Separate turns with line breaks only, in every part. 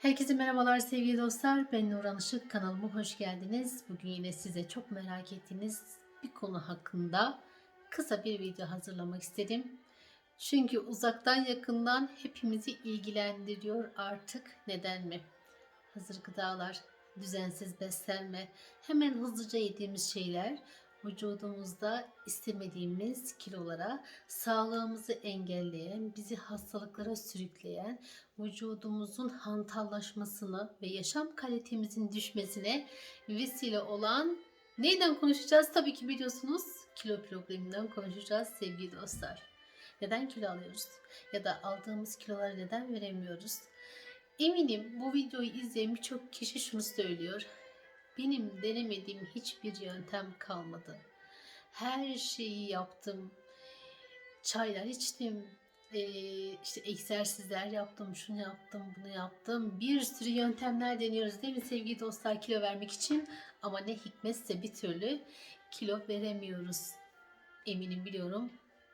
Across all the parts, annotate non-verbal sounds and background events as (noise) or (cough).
Herkese merhabalar sevgili dostlar. Ben Nurhan Işık. Kanalıma hoş geldiniz. Bugün yine size çok merak ettiğiniz bir konu hakkında kısa bir video hazırlamak istedim. Çünkü uzaktan yakından hepimizi ilgilendiriyor artık. Neden mi? Hazır gıdalar, düzensiz beslenme, hemen hızlıca yediğimiz şeyler vücudumuzda istemediğimiz kilolara, sağlığımızı engelleyen, bizi hastalıklara sürükleyen, vücudumuzun hantallaşmasını ve yaşam kalitemizin düşmesine vesile olan neyden konuşacağız? Tabii ki biliyorsunuz kilo probleminden konuşacağız sevgili dostlar. Neden kilo alıyoruz? Ya da aldığımız kiloları neden veremiyoruz? Eminim bu videoyu izleyen birçok kişi şunu söylüyor. Benim denemediğim hiçbir yöntem kalmadı. Her şeyi yaptım. Çaylar içtim. Ee, işte egzersizler yaptım. Şunu yaptım, bunu yaptım. Bir sürü yöntemler deniyoruz değil mi sevgili dostlar kilo vermek için? Ama ne hikmetse bir türlü kilo veremiyoruz. Eminim biliyorum.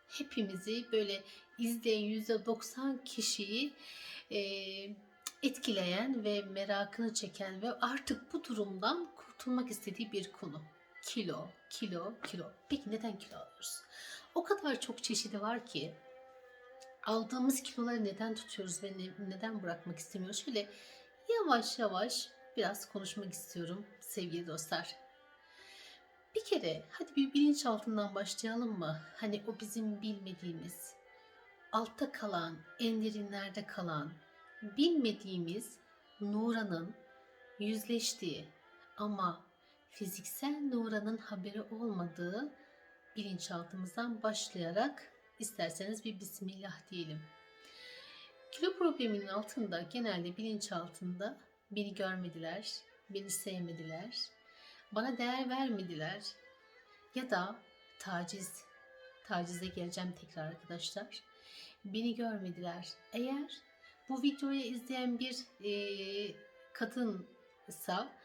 Hepimizi böyle izleyen %90 kişiyi e, etkileyen ve merakını çeken ve artık bu durumdan kurtulmak istediği bir konu. Kilo, kilo, kilo. Peki neden kilo alıyoruz? O kadar çok çeşidi var ki aldığımız kiloları neden tutuyoruz ve ne- neden bırakmak istemiyoruz? Şöyle yavaş yavaş biraz konuşmak istiyorum sevgili dostlar. Bir kere hadi bir bilinçaltından başlayalım mı? Hani o bizim bilmediğimiz, altta kalan, en derinlerde kalan, bilmediğimiz Nura'nın yüzleştiği ama fiziksel Nura'nın haberi olmadığı bilinçaltımızdan başlayarak isterseniz bir Bismillah diyelim. Kilo probleminin altında genelde bilinçaltında beni görmediler, beni sevmediler, bana değer vermediler ya da taciz, tacize geleceğim tekrar arkadaşlar. Beni görmediler. Eğer bu videoyu izleyen bir e, kadınsa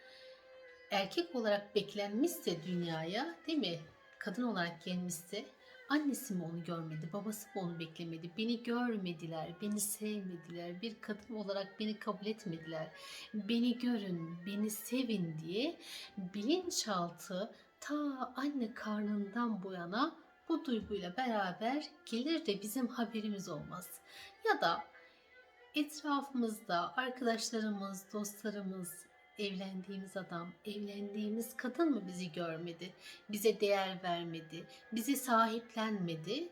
erkek olarak beklenmişse dünyaya değil mi? Kadın olarak gelmişse annesi mi onu görmedi, babası mı onu beklemedi? Beni görmediler, beni sevmediler, bir kadın olarak beni kabul etmediler. Beni görün, beni sevin diye bilinçaltı ta anne karnından bu yana bu duyguyla beraber gelir de bizim haberimiz olmaz. Ya da etrafımızda arkadaşlarımız, dostlarımız, evlendiğimiz adam, evlendiğimiz kadın mı bizi görmedi, bize değer vermedi, bizi sahiplenmedi?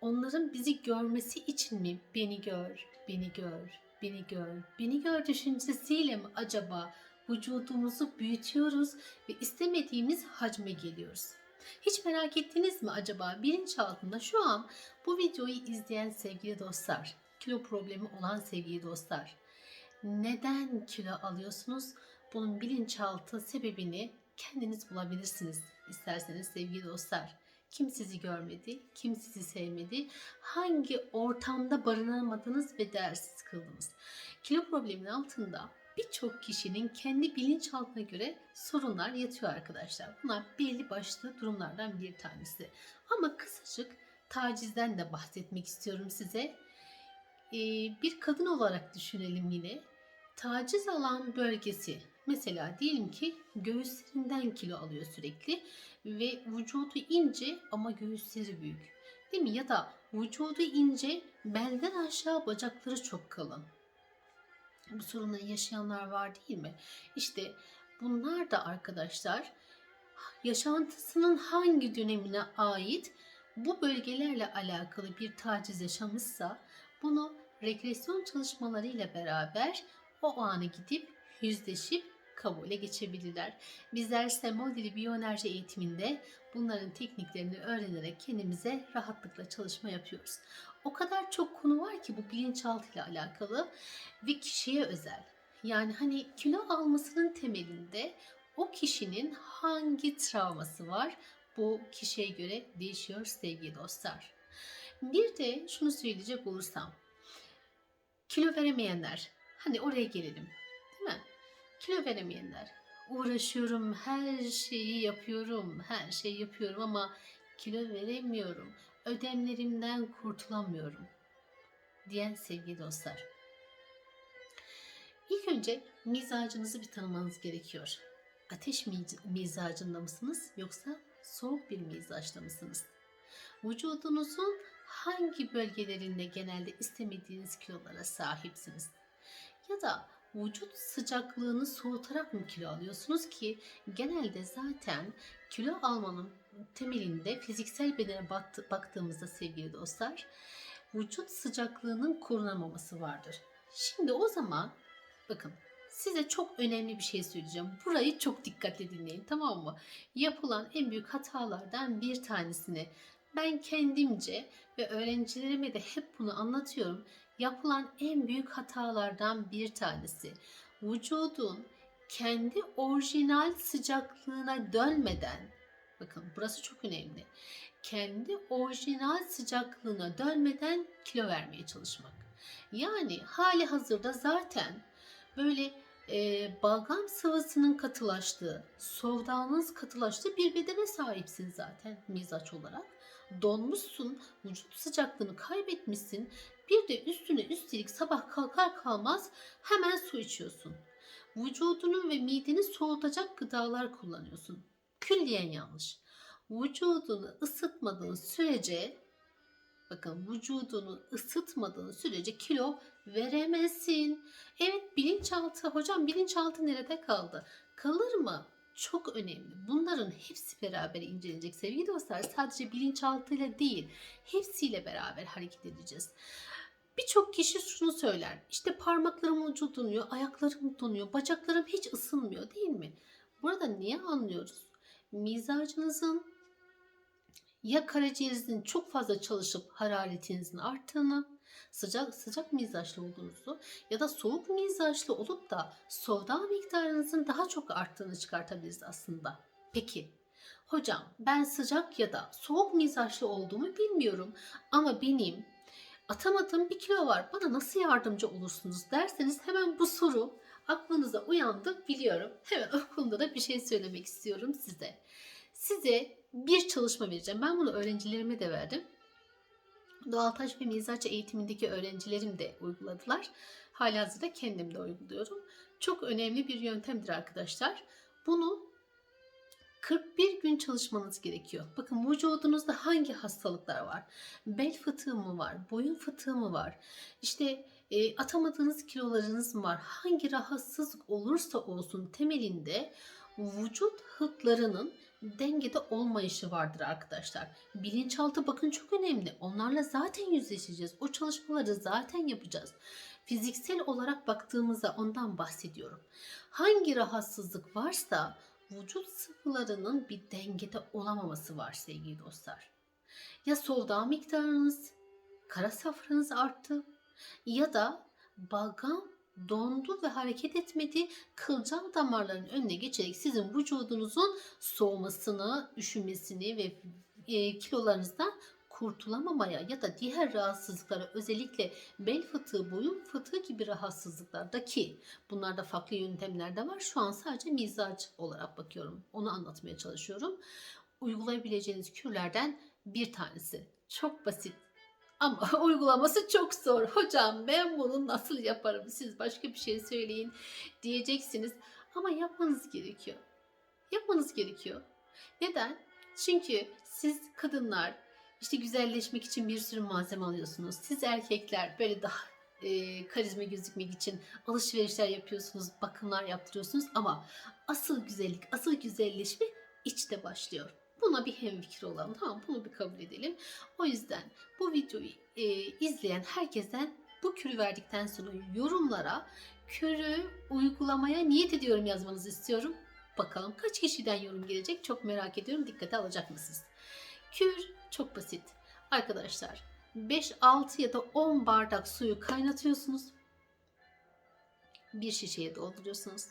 Onların bizi görmesi için mi beni gör, beni gör, beni gör, beni gör düşüncesiyle mi acaba vücudumuzu büyütüyoruz ve istemediğimiz hacme geliyoruz? Hiç merak ettiniz mi acaba bilinçaltında şu an bu videoyu izleyen sevgili dostlar, kilo problemi olan sevgili dostlar, neden kilo alıyorsunuz? Bunun bilinçaltı sebebini kendiniz bulabilirsiniz isterseniz sevgili dostlar. Kim sizi görmedi, kim sizi sevmedi, hangi ortamda barınamadınız ve değersiz kıldınız. Kilo probleminin altında birçok kişinin kendi bilinçaltına göre sorunlar yatıyor arkadaşlar. Bunlar belli başlı durumlardan bir tanesi. Ama kısacık tacizden de bahsetmek istiyorum size. Ee, bir kadın olarak düşünelim yine. Taciz alan bölgesi mesela diyelim ki göğüslerinden kilo alıyor sürekli ve vücudu ince ama göğüsleri büyük. Değil mi? Ya da vücudu ince, belden aşağı bacakları çok kalın. Bu sorunları yaşayanlar var değil mi? İşte bunlar da arkadaşlar yaşantısının hangi dönemine ait bu bölgelerle alakalı bir taciz yaşamışsa bunu regresyon çalışmalarıyla beraber o anı gidip yüzleşip kabule geçebilirler. Bizler SEMO dili biyoenerji eğitiminde bunların tekniklerini öğrenerek kendimize rahatlıkla çalışma yapıyoruz. O kadar çok konu var ki bu bilinçaltı ile alakalı ve kişiye özel. Yani hani kilo almasının temelinde o kişinin hangi travması var bu kişiye göre değişiyor sevgili dostlar. Bir de şunu söyleyecek olursam kilo veremeyenler hani oraya gelelim? Kilo veremeyenler uğraşıyorum her şeyi yapıyorum her şeyi yapıyorum ama kilo veremiyorum ödemlerimden kurtulamıyorum diyen sevgili dostlar. İlk önce mizacınızı bir tanımanız gerekiyor. Ateş miz- mizacında mısınız yoksa soğuk bir mizaçta mısınız? Vücudunuzun hangi bölgelerinde genelde istemediğiniz kilolara sahipsiniz? Ya da vücut sıcaklığını soğutarak mı kilo alıyorsunuz ki genelde zaten kilo almanın temelinde fiziksel bedene baktı- baktığımızda sevgili dostlar vücut sıcaklığının korunamaması vardır. Şimdi o zaman bakın size çok önemli bir şey söyleyeceğim. Burayı çok dikkatle dinleyin tamam mı? Yapılan en büyük hatalardan bir tanesini ben kendimce ve öğrencilerime de hep bunu anlatıyorum. Yapılan en büyük hatalardan bir tanesi vücudun kendi orijinal sıcaklığına dönmeden bakın burası çok önemli. Kendi orijinal sıcaklığına dönmeden kilo vermeye çalışmak. Yani hali hazırda zaten böyle e, balgam sıvısının katılaştığı, sovdağınız katılaştığı bir bedene sahipsin zaten mizaç olarak. Donmuşsun, vücut sıcaklığını kaybetmişsin. Bir de üstüne üstelik sabah kalkar kalmaz hemen su içiyorsun. Vücudunu ve mideni soğutacak gıdalar kullanıyorsun. Külliyen yanlış. Vücudunu ısıtmadığın sürece bakın vücudunu ısıtmadığın sürece kilo veremezsin. Evet bilinçaltı hocam bilinçaltı nerede kaldı? Kalır mı? Çok önemli. Bunların hepsi beraber incelenecek sevgili dostlar. Sadece bilinçaltıyla değil, hepsiyle beraber hareket edeceğiz. Birçok kişi şunu söyler. İşte parmaklarım ucu donuyor, ayaklarım donuyor, bacaklarım hiç ısınmıyor değil mi? Burada niye anlıyoruz? Mizacınızın ya karaciğerinizin çok fazla çalışıp hararetinizin arttığını, sıcak sıcak mizaçlı olduğunuzu ya da soğuk mizaçlı olup da soda miktarınızın daha çok arttığını çıkartabiliriz aslında. Peki hocam ben sıcak ya da soğuk mizaçlı olduğumu bilmiyorum ama benim atamadığım bir kilo var bana nasıl yardımcı olursunuz derseniz hemen bu soru aklınıza uyandı biliyorum. Hemen o konuda da bir şey söylemek istiyorum size. Size bir çalışma vereceğim. Ben bunu öğrencilerime de verdim. Doğaltaş ve mizaç eğitimindeki öğrencilerim de uyguladılar. Halihazırda kendim de uyguluyorum. Çok önemli bir yöntemdir arkadaşlar. Bunu 41 gün çalışmanız gerekiyor. Bakın vücudunuzda hangi hastalıklar var? Bel fıtığı mı var? Boyun fıtığı mı var? İşte e, atamadığınız kilolarınız mı var? Hangi rahatsızlık olursa olsun temelinde vücut hıtlarının dengede olmayışı vardır arkadaşlar. Bilinçaltı bakın çok önemli. Onlarla zaten yüzleşeceğiz. O çalışmaları zaten yapacağız. Fiziksel olarak baktığımızda ondan bahsediyorum. Hangi rahatsızlık varsa vücut sıvılarının bir dengede olamaması var sevgili dostlar. Ya soğuda miktarınız, kara safranız arttı ya da balgam dondu ve hareket etmedi. Kılcal damarların önüne geçerek sizin vücudunuzun soğumasını, üşümesini ve e, kilolarınızdan kurtulamamaya ya da diğer rahatsızlıklara özellikle bel fıtığı, boyun fıtığı gibi rahatsızlıklardaki bunlarda farklı yöntemler de var. Şu an sadece mizaç olarak bakıyorum. Onu anlatmaya çalışıyorum. Uygulayabileceğiniz kürlerden bir tanesi. Çok basit ama (laughs) uygulaması çok zor. Hocam ben bunu nasıl yaparım? Siz başka bir şey söyleyin diyeceksiniz. Ama yapmanız gerekiyor. Yapmanız gerekiyor. Neden? Çünkü siz kadınlar işte güzelleşmek için bir sürü malzeme alıyorsunuz. Siz erkekler böyle daha e, karizma gözükmek için alışverişler yapıyorsunuz, bakımlar yaptırıyorsunuz ama asıl güzellik, asıl güzelleşme içte başlıyor. Buna bir hemfikir olalım tamam bunu bir kabul edelim. O yüzden bu videoyu e, izleyen herkesten bu kürü verdikten sonra yorumlara kürü uygulamaya niyet ediyorum yazmanızı istiyorum. Bakalım kaç kişiden yorum gelecek çok merak ediyorum. Dikkate alacak mısınız? Kür çok basit. Arkadaşlar 5, 6 ya da 10 bardak suyu kaynatıyorsunuz. Bir şişeye dolduruyorsunuz.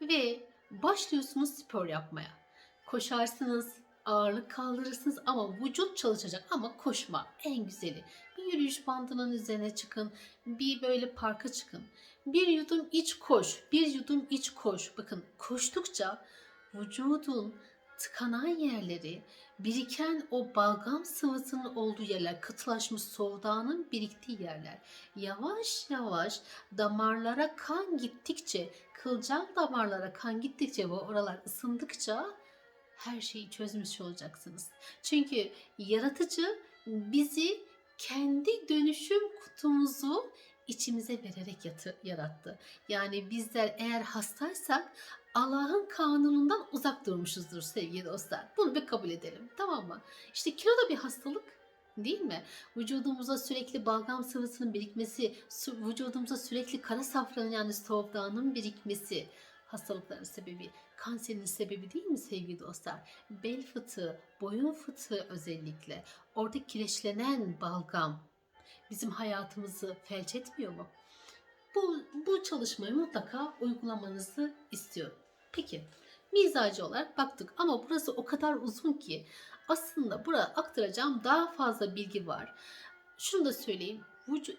Ve başlıyorsunuz spor yapmaya. Koşarsınız, ağırlık kaldırırsınız ama vücut çalışacak ama koşma en güzeli. Bir yürüyüş bandının üzerine çıkın, bir böyle parka çıkın. Bir yudum iç koş, bir yudum iç koş. Bakın koştukça vücudun tıkanan yerleri biriken o balgam sıvısının olduğu yerler, katılaşmış soğudağının biriktiği yerler. Yavaş yavaş damarlara kan gittikçe, kılcal damarlara kan gittikçe ve oralar ısındıkça her şeyi çözmüş olacaksınız. Çünkü yaratıcı bizi kendi dönüşüm kutumuzu içimize vererek yatı, yarattı. Yani bizler eğer hastaysak Allah'ın kanunundan uzak durmuşuzdur sevgili dostlar. Bunu bir kabul edelim tamam mı? İşte kilo da bir hastalık değil mi? Vücudumuza sürekli balgam sıvısının birikmesi, vücudumuza sürekli kara safranın yani soğukdağının birikmesi hastalıkların sebebi, kanserin sebebi değil mi sevgili dostlar? Bel fıtığı, boyun fıtığı özellikle, orada kireçlenen balgam bizim hayatımızı felç etmiyor mu? Bu, bu çalışmayı mutlaka uygulamanızı istiyorum. Peki mizacı olarak baktık ama burası o kadar uzun ki aslında burada aktaracağım daha fazla bilgi var. Şunu da söyleyeyim.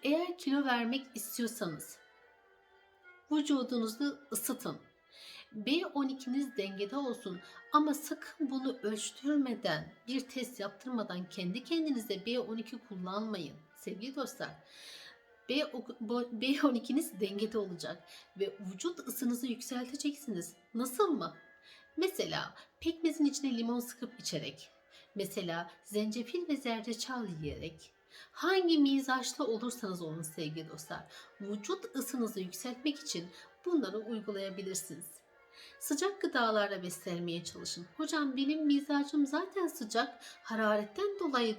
Eğer kilo vermek istiyorsanız vücudunuzu ısıtın. B12'niz dengede olsun ama sakın bunu ölçtürmeden, bir test yaptırmadan kendi kendinize B12 kullanmayın sevgili dostlar. B, B12'niz dengede olacak ve vücut ısınızı yükselteceksiniz. Nasıl mı? Mesela pekmezin içine limon sıkıp içerek, mesela zencefil ve zerdeçal yiyerek, hangi mizaçta olursanız olun sevgili dostlar, vücut ısınızı yükseltmek için bunları uygulayabilirsiniz. Sıcak gıdalarla beslenmeye çalışın. Hocam benim mizacım zaten sıcak, hararetten dolayı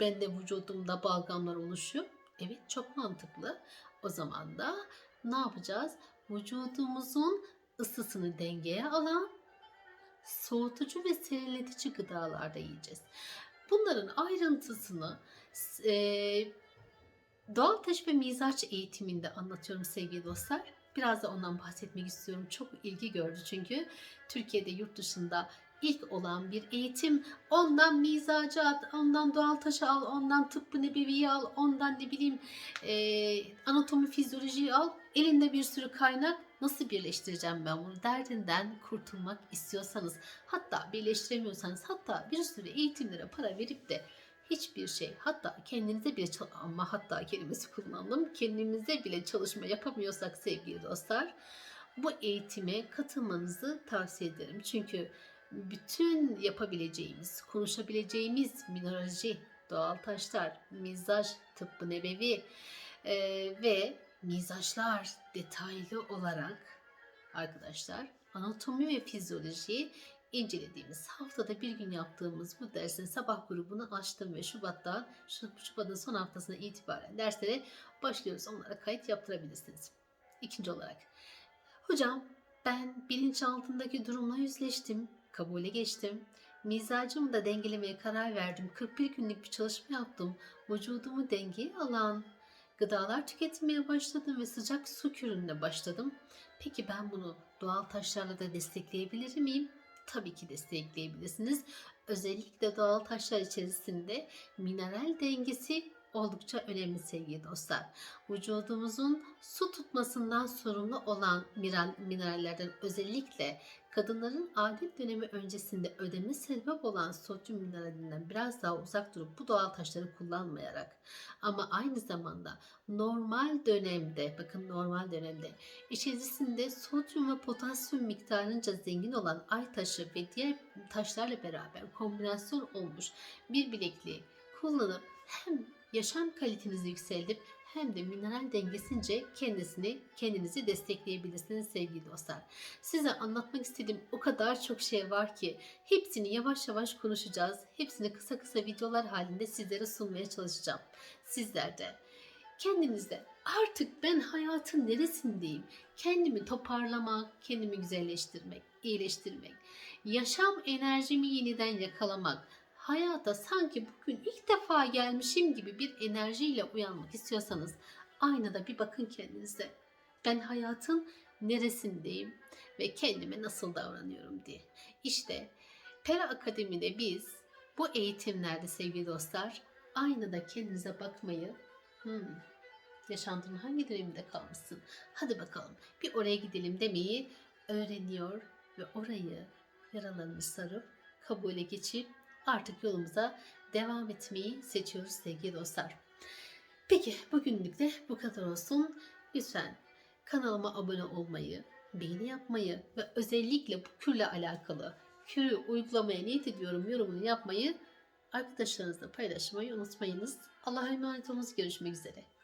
bende vücudumda balgamlar oluşuyor. Evet çok mantıklı. O zaman da ne yapacağız? Vücudumuzun ısısını dengeye alan soğutucu ve serinletici gıdalarda yiyeceğiz. Bunların ayrıntısını e, doğal taş ve mizaç eğitiminde anlatıyorum sevgili dostlar. Biraz da ondan bahsetmek istiyorum. Çok ilgi gördü çünkü Türkiye'de yurt dışında ilk olan bir eğitim. Ondan mizacı at, ondan doğal taşı al, ondan tıbbı nebeviyi al, ondan ne bileyim e, anatomi fizyolojiyi al. Elinde bir sürü kaynak nasıl birleştireceğim ben bunu derdinden kurtulmak istiyorsanız hatta birleştiremiyorsanız hatta bir sürü eğitimlere para verip de hiçbir şey hatta kendinize bile ama hatta kelimesi (laughs) kullandım kendimize bile çalışma yapamıyorsak sevgili dostlar bu eğitime katılmanızı tavsiye ederim. Çünkü bütün yapabileceğimiz, konuşabileceğimiz mineraloji, doğal taşlar, mizaj, tıbbı nebevi e, ve mizaçlar detaylı olarak arkadaşlar anatomi ve fizyolojiyi incelediğimiz haftada bir gün yaptığımız bu dersin sabah grubunu açtım ve Şubat'tan Şu- Şubat'ın son haftasına itibaren derslere başlıyoruz. Onlara kayıt yaptırabilirsiniz. İkinci olarak hocam ben bilinçaltındaki durumla yüzleştim, kabule geçtim. Mizacımı da dengelemeye karar verdim. 41 günlük bir çalışma yaptım. Vücudumu dengeye alan gıdalar tüketmeye başladım ve sıcak su kürünle başladım. Peki ben bunu doğal taşlarla da destekleyebilir miyim? Tabii ki destekleyebilirsiniz. Özellikle doğal taşlar içerisinde mineral dengesi oldukça önemli sevgili dostlar. Vücudumuzun su tutmasından sorumlu olan mineral, minerallerden özellikle kadınların adet dönemi öncesinde ödeme sebep olan sodyum mineralinden biraz daha uzak durup bu doğal taşları kullanmayarak ama aynı zamanda normal dönemde bakın normal dönemde içerisinde sodyum ve potasyum miktarınca zengin olan ay taşı ve diğer taşlarla beraber kombinasyon olmuş bir bilekliği kullanıp hem yaşam kalitenizi yükseltip hem de mineral dengesince kendisini kendinizi destekleyebilirsiniz sevgili dostlar. Size anlatmak istediğim o kadar çok şey var ki hepsini yavaş yavaş konuşacağız. Hepsini kısa kısa videolar halinde sizlere sunmaya çalışacağım. Sizler de kendinizde artık ben hayatın neresindeyim? Kendimi toparlamak, kendimi güzelleştirmek, iyileştirmek, yaşam enerjimi yeniden yakalamak, hayata sanki bugün ilk defa gelmişim gibi bir enerjiyle uyanmak istiyorsanız aynada bir bakın kendinize. Ben hayatın neresindeyim ve kendime nasıl davranıyorum diye. İşte Pera Akademi'de biz bu eğitimlerde sevgili dostlar aynada kendinize bakmayı hmm, yaşantının hangi döneminde kalmışsın? Hadi bakalım bir oraya gidelim demeyi öğreniyor ve orayı yaralarını sarıp kabule geçip artık yolumuza devam etmeyi seçiyoruz sevgili dostlar. Peki bugünlük de bu kadar olsun. Lütfen kanalıma abone olmayı, beğeni yapmayı ve özellikle bu kürle alakalı kürü uygulamaya niyet ediyorum yorumunu yapmayı arkadaşlarınızla paylaşmayı unutmayınız. Allah'a emanet olunuz. Görüşmek üzere.